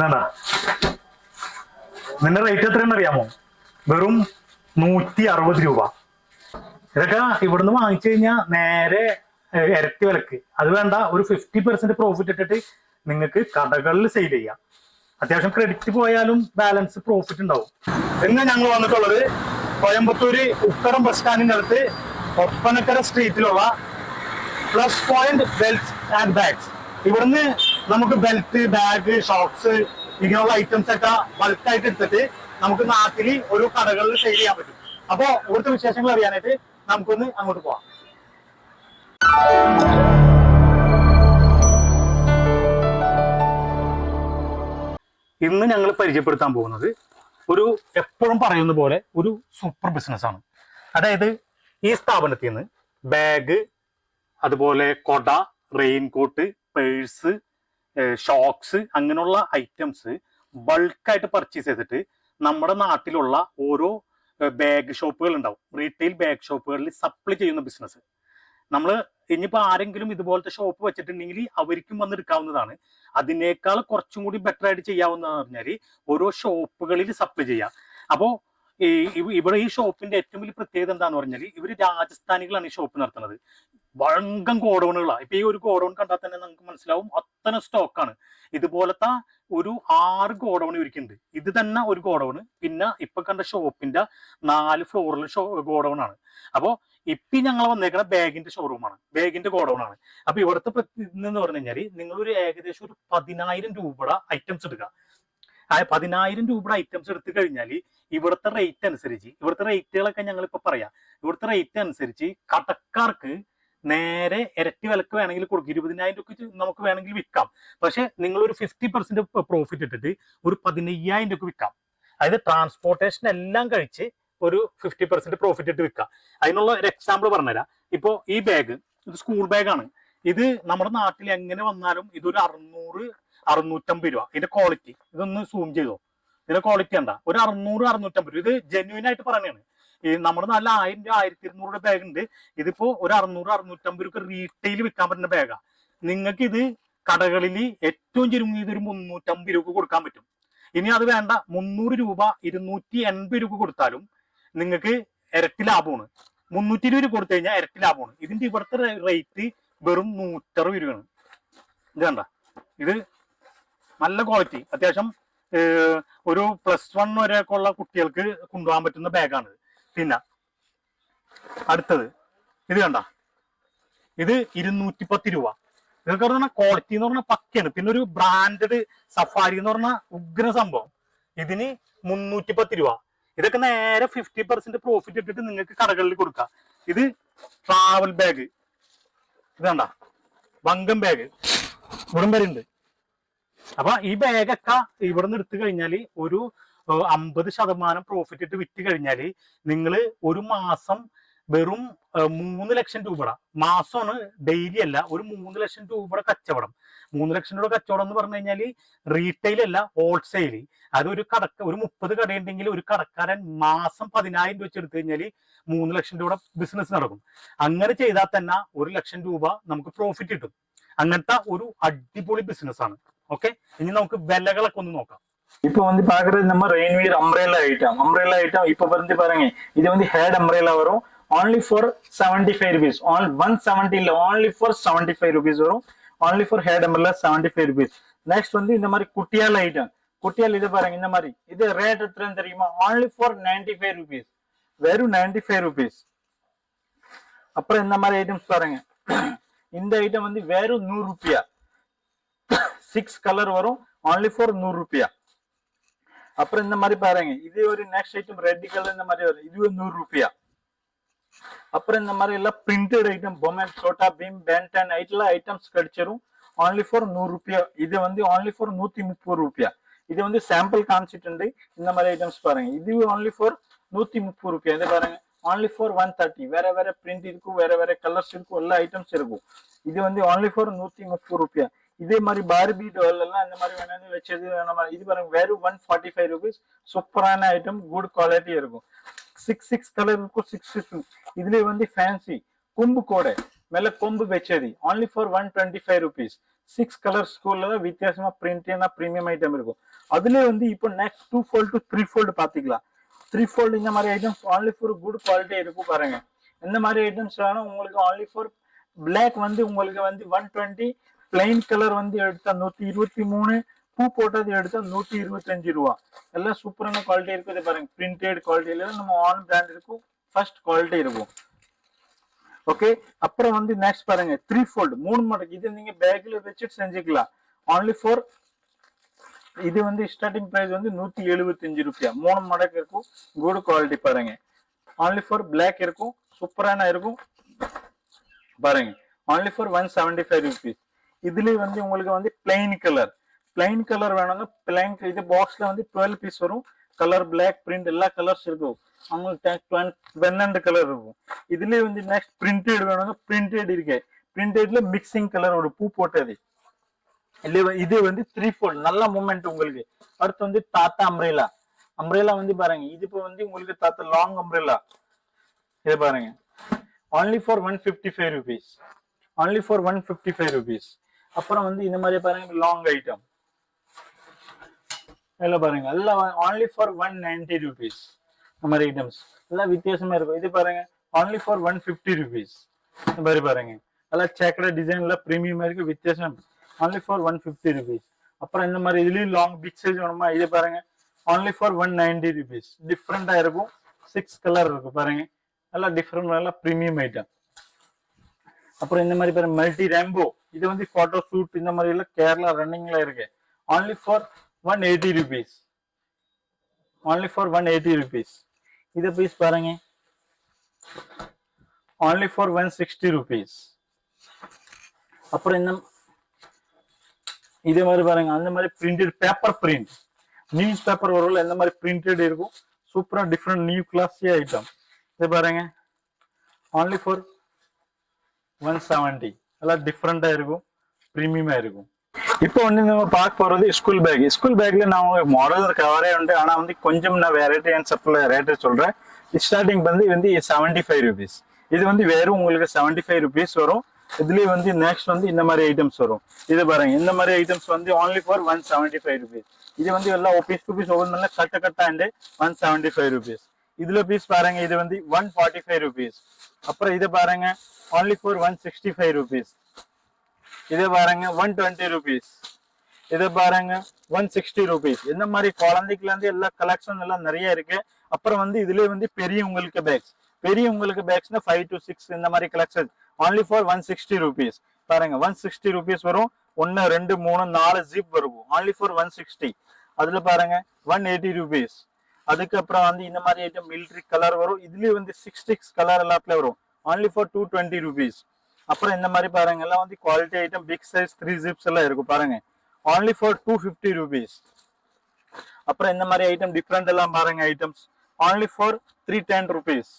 വേണ്ട. നിന്റെ റേറ്റ് എത്രയാണെന്ന് അറിയാമോ? വെറും നൂറ്റി അറുപത് രൂപ. ഇതൊക്കെ ഇവിടുന്ന് വാങ്ങിച്ചു കഴിഞ്ഞാൽ നേരെ ഇരട്ടി വിലക്ക്. അത് വേണ്ട ഒരു ഫിഫ്റ്റി പെർസെന്റ് പ്രോഫിറ്റ് ഇട്ടിട്ട് നിങ്ങൾക്ക് കടകളിൽ സെയിൽ ചെയ്യാം. അത്യാവശ്യം ക്രെഡിറ്റ് പോയാലും ബാലൻസ് പ്രോഫിറ്റ് ഉണ്ടാവും. ഇന്ന് ഞങ്ങൾ വന്നിട്ടുള്ളത് കോയമ്പത്തൂര് ഉത്തരം ബസ് സ്റ്റാൻഡിന്റെ അടുത്ത് Oppanakkara സ്ട്രീറ്റിലുള്ള plus point belt and bags ഇവിടുന്ന് നമുക്ക് ബെൽറ്റ് ബാഗ് ഷോക്സ് ഇങ്ങനെയുള്ള ഐറ്റംസ് ഒക്കെ ബൾക്കായിട്ട് എടുത്തിട്ട് നമുക്ക് നാട്ടിൽ ഒരു കടകളിൽ ഷെയർ ചെയ്യാൻ പറ്റും. അപ്പോ ഇവിടുത്തെ വിശേഷങ്ങൾ അറിയാനായിട്ട് നമുക്കൊന്ന് അങ്ങോട്ട് പോവാം. ഇന്ന് ഞങ്ങൾ പരിചയപ്പെടുത്താൻ പോകുന്നത് ഒരു എപ്പോഴും പറയുന്ന പോലെ ഒരു സൂപ്പർ ബിസിനസ് ആണ്. അതായത് ഈ സ്ഥാപനത്തിൽ നിന്ന് ബാഗ് അതുപോലെ കൊട റെയിൻകോട്ട് പേഴ്സ് ഷോക്സ് അങ്ങനെയുള്ള ഐറ്റംസ് ബൾക്കായിട്ട് പർച്ചേസ് ചെയ്തിട്ട് നമ്മുടെ നാട്ടിലുള്ള ഓരോ ബാഗ് ഷോപ്പുകൾ ഉണ്ടാവും. റീറ്റെയിൽ ബാഗ് ഷോപ്പുകളിൽ സപ്ലൈ ചെയ്യുന്ന ബിസിനസ് നമ്മൾ ഇനിയിപ്പോൾ ആരെങ്കിലും ഇതുപോലത്തെ ഷോപ്പ് വെച്ചിട്ടുണ്ടെങ്കിൽ അവർക്കും വന്ന് എടുക്കാവുന്നതാണ്. അതിനേക്കാൾ കുറച്ചും കൂടി ബെറ്റർ ആയിട്ട് ചെയ്യാവുന്നതെന്ന് പറഞ്ഞാൽ ഓരോ ഷോപ്പുകളിൽ സപ്ലൈ ചെയ്യാം. അപ്പോൾ ഈ ഇവ- ഇവിടെ ഈ ഷോപ്പിന്റെ ഏറ്റവും വലിയ പ്രത്യേകത എന്താന്ന് പറഞ്ഞാൽ ഇവർ രാജസ്ഥാനികളാണ് ഈ ഷോപ്പ് നടത്തുന്നത്. വഴങ്കം ഗോഡൌണുകളാണ് ഇപ്പൊ ഈ ഒരു ഗോഡൗൺ കണ്ടാൽ തന്നെ നമുക്ക് മനസ്സിലാവും അത്തരം സ്റ്റോക്കാണ്. ഇതുപോലത്തെ ഒരു ആറ് ഗോഡൌൺ ഇവർക്കുണ്ട് ഇത് തന്നെ ഒരു ഗോഡൗൺ പിന്നെ ഇപ്പൊ കണ്ട ഷോപ്പിന്റെ നാല് ഫ്ലോറിൽ ഷോ ഗോഡൌൺ ആണ് അപ്പോ ഇപ്പൊ ഞങ്ങൾ വന്നേക്കുന്ന ബാഗിന്റെ ഷോറൂമാണ്. ബാഗിന്റെ ഗോഡൌൺ ആണ് അപ്പൊ ഇവിടുത്തെ എന്ന് പറഞ്ഞു കഴിഞ്ഞാൽ നിങ്ങൾ ഒരു ഏകദേശം ഒരു പതിനായിരം രൂപയുടെ ഐറ്റംസ് എടുക്കുക ആ പതിനായിരം രൂപയുടെ ഐറ്റംസ് എടുത്തു കഴിഞ്ഞാൽ ഇവിടുത്തെ റേറ്റ് അനുസരിച്ച് ഇവിടുത്തെ റേറ്റുകളൊക്കെ ഞങ്ങൾ ഇപ്പൊ പറയാം. ഇവിടുത്തെ റേറ്റ് അനുസരിച്ച് കടക്കാർക്ക് നേരെ ഇരട്ടി വിലക്ക് വേണമെങ്കിൽ കൊടുക്കും. ഇരുപതിനായിരം രൂപ നമുക്ക് വേണമെങ്കിൽ വിൽക്കാം. പക്ഷെ നിങ്ങൾ ഒരു ഫിഫ്റ്റി പെർസെന്റ് പ്രോഫിറ്റ് ഇട്ടിട്ട് ഒരു പതിനയ്യായിരം രൂപ വിൽക്കാം. അതായത് ട്രാൻസ്പോർട്ടേഷൻ എല്ലാം കഴിച്ച് ഒരു ഫിഫ്റ്റി പെർസെന്റ് പ്രോഫിറ്റ് ഇട്ട് വിൽക്കാം. അതിനുള്ള ഒരു എക്സാമ്പിൾ പറഞ്ഞുതരാം. ഇപ്പോ ഈ ബാഗ് ഇത് സ്കൂൾ ബാഗാണ് ഇത് നമ്മുടെ നാട്ടിൽ എങ്ങനെ വന്നാലും ഇതൊരു അറുന്നൂറ് അറുന്നൂറ്റമ്പത് രൂപ. ഇതിന്റെ ക്വാളിറ്റി ഇതൊന്ന് സൂം ചെയ്തോ. ഇതിന്റെ ക്വാളിറ്റി എന്താ ഒരു അറുന്നൂറ് അറുന്നൂറ്റമ്പത് രൂപ. ഇത് ജെന്യൂൻ ആയിട്ട് പറയണതാണ് ഈ നമ്മുടെ നല്ല ആയിരം രൂപ ആയിരത്തി ഇരുന്നൂറ് ബാഗ് ഉണ്ട്. ഇതിപ്പോ ഒരു അറുന്നൂറ് അറുന്നൂറ്റമ്പത് രൂപ റീറ്റെയിൽ വിൽക്കാൻ പറ്റുന്ന ബാഗാ നിങ്ങൾക്ക് ഇത് കടകളിൽ ഏറ്റവും ചുരുങ്ങിയത് ഒരു മുന്നൂറ്റമ്പത് രൂപ കൊടുക്കാൻ പറ്റും. ഇനി അത് വേണ്ട. മുന്നൂറ് രൂപ ഇരുന്നൂറ്റി എൺപത് രൂപ കൊടുത്താലും നിങ്ങൾക്ക് ഇരട്ടി ലാഭമാണ്. മുന്നൂറ്റി ഇരുപത് രൂപ കൊടുത്തു കഴിഞ്ഞാൽ ഇരട്ടി ലാഭമാണ്. ഇതിന്റെ ഇവിടുത്തെ റേറ്റ് വെറും നൂറ്ററുപത് രൂപയാണ്. ഇത് കണ്ട? ഇത് നല്ല ക്വാളിറ്റി അത്യാവശ്യം ഒരു പ്ലസ് വൺ വരെയൊക്കെ ഉള്ള കുട്ടികൾക്ക് കൊണ്ടുപോകാൻ പറ്റുന്ന ബാഗാണ് പിന്നെ അടുത്തത് ഇത് കണ്ട. ഇത് ഇരുന്നൂറ്റി പത്ത് രൂപ. ഇതൊക്കെ പറഞ്ഞാൽ ക്വാളിറ്റി എന്ന് പറഞ്ഞാൽ പക്കയാണ്. പിന്നെ ഒരു ബ്രാൻഡഡ് സഫാരി എന്ന് പറഞ്ഞ ഉഗ്ര സംഭവം. ഇതിന് മുന്നൂറ്റി പത്ത് രൂപ. ഇതൊക്കെ നേരെ ഫിഫ്റ്റി പെർസെന്റ് പ്രോഫിറ്റ് ഇട്ടിട്ട് നിങ്ങൾക്ക് കടകളിൽ കൊടുക്കാം. ഇത് ട്രാവൽ ബാഗ് ഇത് കണ്ട. വങ്കം ബാഗ് ഇവിടം വരെ ഉണ്ട് അപ്പൊ ഈ ബാഗൊക്കെ ഇവിടുന്ന് എടുത്തു കഴിഞ്ഞാൽ ഒരു അമ്പത് ശതമാനം പ്രോഫിറ്റ് ഇട്ട് വിറ്റ് കഴിഞ്ഞാൽ നിങ്ങൾ ഒരു മാസം വെറും മൂന്ന് ലക്ഷം രൂപയുടെ മാസമാണ് ഡെയിലി അല്ല ഒരു മൂന്ന് ലക്ഷം രൂപയുടെ കച്ചവടം. മൂന്ന് ലക്ഷം രൂപ കച്ചവടം എന്ന് പറഞ്ഞു കഴിഞ്ഞാൽ റീറ്റെയിൽ അല്ല ഹോൾസെയിൽ ഒരു കടക്ക ഒരു മുപ്പത് കടയുണ്ടെങ്കിൽ ഒരു കടക്കാരൻ മാസം പതിനായിരം രൂപ വെച്ച് എടുത്തു കഴിഞ്ഞാൽ മൂന്ന് ലക്ഷം രൂപയുടെ ബിസിനസ് നടക്കും. അങ്ങനെ ചെയ്താൽ തന്നെ ഒരു ലക്ഷം രൂപ നമുക്ക് പ്രോഫിറ്റ് കിട്ടും. അങ്ങനത്തെ ഒരു അടിപൊളി ബിസിനസ് ആണ്. ഓക്കെ ഇനി നമുക്ക് വിലകളൊക്കെ ഒന്ന് നോക്കാം. இப்போ வந்து பாக்குறது நம்ம ரெயின்வியர் அம்ரேலா ஐட்டம் அம்ரேலா ஐட்டம் இப்போ வந்து பாருங்க இது வந்து ஹேட் அம்ரேலா வரும். Only for seventy five rupees one seventy இல்ல only for seventy five rupees வரும். Only for hat umbrella 75 five rupees next வந்து இந்த மாதிரி குட்டியால் ஐட்டம் குட்டியால் இது பாருங்க இந்த மாதிரி. இது ரேட் எத்தனை தெரியுமா? Only for ninety five rupees வெறும் 95 ஃபைவ் ருபீஸ் அப்புறம் இந்த மாதிரி ஐட்டம்ஸ் பாருங்க. இந்த ஐட்டம் வந்து வெறும் நூறு ருபியா? சிக்ஸ் கலர் வரும். ஆன்லி ஃபார் நூறு ருபியா? அப்புறம் இந்த மாதிரி பாருங்க. இது ஒரு நெக்ஸ்ட் ஐட்டம் ரெட் கலர் இந்த மாதிரி வரும். இது நூறு ரூபாயா? அப்புறம் இந்த மாதிரி எல்லாம் பிரிண்டட் ஐட்டம் பொம்மை சோட்டா பீம் பேண்டன் ஐட்டெல்லாம் ஐட்டம்ஸ் கிடைச்சிரும். ஆன்லி ஃபார் நூறு ரூபாயா? இது வந்து ஆன்லி ஃபார் நூத்தி முப்பது ரூபாய்? இது வந்து சாம்பிள் காமிச்சிட்டு இந்த மாதிரி ஐட்டம்ஸ் பாருங்க. இது ஆன்லி ஃபார் நூத்தி முப்பது ரூபாய்? இது பாருங்க. ஆன்லி ஃபார் ஒன் தேர்ட்டி வேற வேற பிரிண்ட் இருக்கும் வேற வேற கலர்ஸ் இருக்கும் எல்லா ஐட்டம்ஸ் இருக்கும். இது வந்து ஆன்லி ஃபார் நூத்தி முப்பது ரூபாய்? இதே மாதிரி பார்பி டோல் எல்லாம் இந்த மாதிரி வேணாலும் வச்சது நம்ம இது பாருங்க வெறும் ஒன் ஃபார்ட்டி ஃபைவ் ருபீஸ் சூப்பரான ஐட்டம் குட் குவாலிட்டி இருக்கும். சிக்ஸ் சிக்ஸ் கலர் இருக்கும். சிக்ஸ் சிக்ஸ் இதுல வந்து ஃபேன்சி கொம்பு கோடை. மேல கொம்பு வச்சது. Only for one twenty five rupees six colour ஸ்கூல்ல தான் வித்தியாசமா பிரிண்ட் ப்ரீமியம் ஐட்டம் இருக்கும். அதுல வந்து இப்போ next two fold to three fold பாத்துக்கலாம். த்ரீ ஃபோல்டு இந்த மாதிரி items only for good quality இருக்கும் பாருங்க. இந்த மாதிரி ஐட்டம்ஸ் வேணும் உங்களுக்கு only ஃபார் பிளாக் வந்து உங்களுக்கு வந்து ஒன் டுவெண்ட்டி பிளைன் கலர் வந்து எடுத்தா நூத்தி இருபத்தி மூணு பூ போட்டது எடுத்தா நூத்தி இருபத்தஞ்சு ரூபா. எல்லாம் சூப்பரான குவாலிட்டி இருக்குது பாருங்க. பிரிண்டட் குவாலிட்டியில நம்ம ஆன் பிராண்ட் இருக்கும். ஃபர்ஸ்ட் குவாலிட்டி இருக்கும். ஓகே அப்புறம் வந்து நெக்ஸ்ட் பாருங்க. த்ரீ ஃபோல்டு மூணு மடங்கு இது நீங்க பேக்ல வச்சுட்டு செஞ்சுக்கலாம். ஆன்லி ஃபோர் இது வந்து ஸ்டார்டிங் பிரைஸ் வந்து நூத்தி எழுபத்தஞ்சு ரூபாய். மூணு மடங்கு இருக்கும். குட் குவாலிட்டி பாருங்க. ஆன்லி ஃபார் பிளாக் இருக்கும். சூப்பரான இருக்கும். பாருங்க. Only for one seventy five rupees இதுலயே வந்து உங்களுக்கு வந்து பிளைன் கலர் பிளைன் கலர் வேணுங்க பிளைன் இது பாக்ஸ்ல வந்து டுவெல் பீஸ் வரும். கலர் பிளாக் பிரிண்ட் எல்லா கலர்ஸ் இருக்கும். அவங்களுக்கு பன்னெண்டு கலர் இருக்கும். இதுலயே வந்து நெக்ஸ்ட் பிரிண்டட் வேணுங்க பிரிண்டட் இருக்கு. பிரிண்டட்ல மிக்சிங் கலர் ஒரு பூ போட்டது. இது வந்து த்ரீ ஃபோல்ட் நல்ல மூமெண்ட் உங்களுக்கு. அடுத்து வந்து தாத்தா அம்ரேலா அம்ரேலா வந்து பாருங்க. இது இப்போ வந்து உங்களுக்கு தாத்தா லாங் அம்ரேலா இது பாருங்க. Only for one fifty five rupees only for one fifty five rupees அப்புறம் வந்து இந்த மாதிரி பாருங்க லாங் ஐட்டம் எல்லாம் பாருங்க எல்லாம் only for one ninety rupees இந்த மாதிரி ஐட்டம்ஸ் எல்லாம் வித்தியாசமா இருக்கும். இது பாருங்க only for one fifty rupees இந்த மாதிரி பாருங்க. எல்லாம் சேக்கட டிசைன்ல பிரீமியம் இருக்கு வித்தியாசம். Only for one fifty rupees அப்புறம் இந்த மாதிரி இதுலயும் லாங் பிக் சைஸ் வேணுமா? இது பாருங்க only for one ninety rupees டிஃப்ரெண்டா இருக்கும். சிக்ஸ் கலர் இருக்கு பாருங்க. நல்லா டிஃப்ரெண்ட் நல்லா ப்ரீமியம் ஐட்டம் அப்புறம் இந்த மாதிரி பாருங்க மல்டி ரேம்போ இது வந்து ஃபோட்டோ ஷூட் இந்த மாதிரி எல்லாம் கேரளா ரன்னிங்ல இருக்கு. Only for one eighty rupees only for one eighty rupees இதை பீஸ் பாருங்க. Only for one sixty rupees அப்புறம் இந்த இதே மாதிரி பாருங்க. அந்த மாதிரி printed paper print newspaper வரும்ல இந்த மாதிரி பிரிண்டட் இருக்கும். சூப்பரா டிஃப்ரெண்ட் நியூ கிளாஸி ஐட்டம் இது பாருங்க. ஒன்லி ஃபார் ஒன் செவன்டி நல்லா டிஃப்ரெண்டா இருக்கும். ப்ரீமியமா இருக்கும். இப்போ வந்து நம்ம பார்க்க போறது ஸ்கூல் பேக் ஸ்கூல் பேக்ல நான் மாடல் கவரே உண்டு. ஆனா வந்து கொஞ்சம் நான் வெரைட்டி அண்ட் சப்ளை ரேட்டு சொல்றேன். ஸ்டார்டிங் வந்து வந்து செவன்டி ஃபைவ் ருபீஸ் இது வந்து வெறும் உங்களுக்கு செவன்டி ஃபைவ் ருபீஸ் வரும். இதுலயே வந்து நெக்ஸ்ட் வந்து இந்த மாதிரி ஐட்டம்ஸ் வரும். இது பாருங்க இந்த மாதிரி ஐட்டம்ஸ் வந்து only for one seventy five rupees இது வந்து எல்லாம் பீஸ் டு பீஸ் ஒவ்வொரு நல்ல கட்ட கட்டாண்டு ஒன் செவன்டி ஃபைவ் ருபீஸ் இதுல பீஸ் பாருங்க இது வந்து ஒன் ஃபார்ட்டி ஃபைவ் ருபீஸ் அப்புறம் இதை பாருங்க only for one sixty five rupees இதை பாருங்க ஒன் டுவெண்ட்டி ருபீஸ் இதை பாருங்க ஒன் சிக்ஸ்டி ருபீஸ் இந்த மாதிரி குழந்தைக்குல இருந்து எல்லா கலெக்ஷன் எல்லாம் நிறைய இருக்கு. அப்புறம் வந்து இதுலயே வந்து பெரியவங்களுக்கு பேக்ஸ் பெரியவங்களுக்கு பேக்ஸ்னா ஃபைவ் டு சிக்ஸ் இந்த மாதிரி collection only for one sixty rupees பாருங்க ஒன் சிக்ஸ்டி ருபீஸ் வரும். ஒன்னு ரெண்டு மூணு நாலு ஜிப் வரும். ஒன்லி ஃபார் ஒன் சிக்ஸ்டி அதுல பாருங்க ஒன் எயிட்டி ருபீஸ் அதுக்கப்புறம் வந்து இந்த மாதிரி ஐட்டம் மிலிட்ரி கலர் வரும். இதுலயே வந்து சிக்ஸ் சிக்ஸ் கலர் எல்லாத்துலயும் வரும். Only for two twenty rupees அப்புறம் இந்த மாதிரி பாருங்க எல்லாம் வந்து quality item big size three zips எல்லாம் இருக்கும் பாருங்க. Only for two fifty rupees அப்புறம் இந்த மாதிரி ஐட்டம் டிஃப்ரெண்ட் எல்லாம் பாருங்க items only for three ten rupees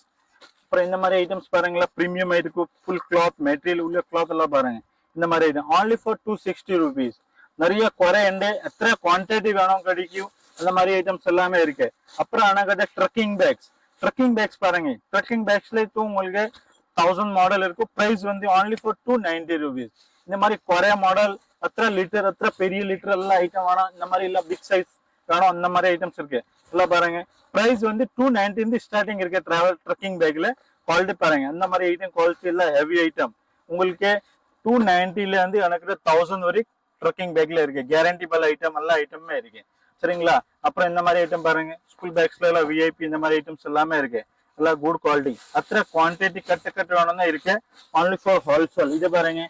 அப்புறம் இந்த மாதிரி ஐட்டம்ஸ் பாருங்களா ப்ரீமியம் இருக்கும் ஃபுல் கிளாத் மெட்டீரியல் உள்ள கிளாத் எல்லாம் பாருங்க. இந்த மாதிரி item only for two sixty rupees நிறைய குறை எண்டு எத்தனை குவான்டிட்டி வேணும் கிடைக்கும்? அந்த மாதிரி ஐட்டம்ஸ் எல்லாமே இருக்கு. அப்புறம் அனகத ட்ரக்கிங் பேக்ஸ் ட்ரக்கிங் பேக்ஸ் பாருங்க. ட்ரக்கிங் பேக்ஸ்ல பேக்ஸ்லேயும் உங்களுக்கு தௌசண்ட் மாடல் இருக்கும் ப்ரைஸ் வந்து only for two ninety rupees இந்த மாதிரி குறைய மாடல் அத்திர லிட்டர் அத்த பெரிய லிட்டர் எல்லாம் ஐட்டம் வேணாம். இந்த மாதிரி இல்லை பிக் சைஸ் வேணும். அந்த மாதிரி ஐட்டம்ஸ் இருக்கு. எல்லாம் பாருங்க. பிரைஸ் வந்து டூ நைன்டிந்து ஸ்டார்டிங் இருக்கு டிராவல் ட்ரக்கிங் பேக்ல குவாலிட்டி பாருங்க. அந்த மாதிரி ஐட்டம் குவாலிட்டி எல்லாம் ஹெவி ஐட்டம் உங்களுக்கு டூ நைன்டில இருந்து எனக்கு தௌசண்ட் வரைக்கும் ட்ரக்கிங் பேக்ல இருக்கு. கேரண்டி பல ஐட்டம் எல்லா ஐட்டமே இருக்கு. சரிங்களா? அப்புறம் இந்த மாதிரி ஐட்டம் பாருங்க. ஸ்கூல் பேக்ஸ்ல எல்லாம் விஐபி இந்த மாதிரி ஐட்டம்ஸ் எல்லாமே இருக்கு. எல்லாம் குட் குவாலிட்டி அത്ര குவான்டிட்டி கட்டு கட்டு தான் இருக்கு. ஒன்லி ஃபார் ஹோல்சேல் இதை பாருங்க.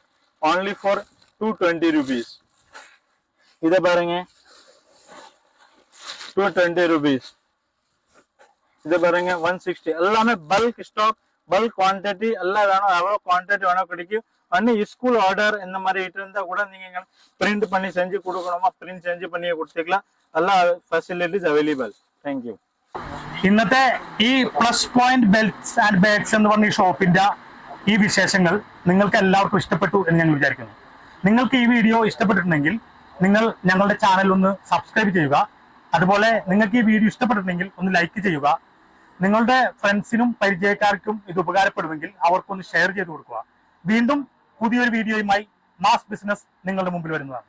Only for two twenty rupees இதை பாருங்க. டூ டுவெண்ட்டி ருபீஸ் இது பாருங்க. ஒன் சிக்ஸ்டி எல்லாமே பல்க் ஸ்டாக் பல்க் குவான்டிட்டி எல்லாம் வேணும். எவ்வளோ குவான்டிட்டி வேணும் கிடைக்கும். அன்னி ஸ்கூல் ஆர்டர் இந்த மாதிரி ஐட்டம் இருந்தா கூட நீங்க பிரிண்ட் பண்ணி செஞ்சு கொடுக்கணுமா பிரிண்ட் செஞ்சு பண்ணி கொடுத்துக்கலாம் എല്ലാ ഫെസിലിറ്റീസ് അവൈലബിൾ താങ്ക് യു ഇന്നത്തെ ഈ plus point belts and bags എന്ന് പറഞ്ഞ ഈ ഷോപ്പിന്റെ ഈ വിശേഷങ്ങൾ നിങ്ങൾക്ക് എല്ലാവർക്കും ഇഷ്ടപ്പെട്ടു എന്ന് ഞങ്ങൾ വിചാരിക്കുന്നു നിങ്ങൾക്ക് ഈ വീഡിയോ ഇഷ്ടപ്പെട്ടിട്ടുണ്ടെങ്കിൽ നിങ്ങൾ ഞങ്ങളുടെ ചാനൽ ഒന്ന് സബ്സ്ക്രൈബ് ചെയ്യുക അതുപോലെ നിങ്ങൾക്ക് ഈ വീഡിയോ ഇഷ്ടപ്പെട്ടിട്ടുണ്ടെങ്കിൽ ഒന്ന് ലൈക്ക് ചെയ്യുക നിങ്ങളുടെ ഫ്രണ്ട്സിനും പരിചയക്കാർക്കും ഇത് ഉപകാരപ്പെടുമെങ്കിൽ അവർക്കൊന്ന് ഷെയർ ചെയ്ത് കൊടുക്കുക വീണ്ടും പുതിയൊരു വീഡിയോയുമായി മാസ് ബിസിനസ് നിങ്ങളുടെ മുമ്പിൽ വരുന്നതാണ്.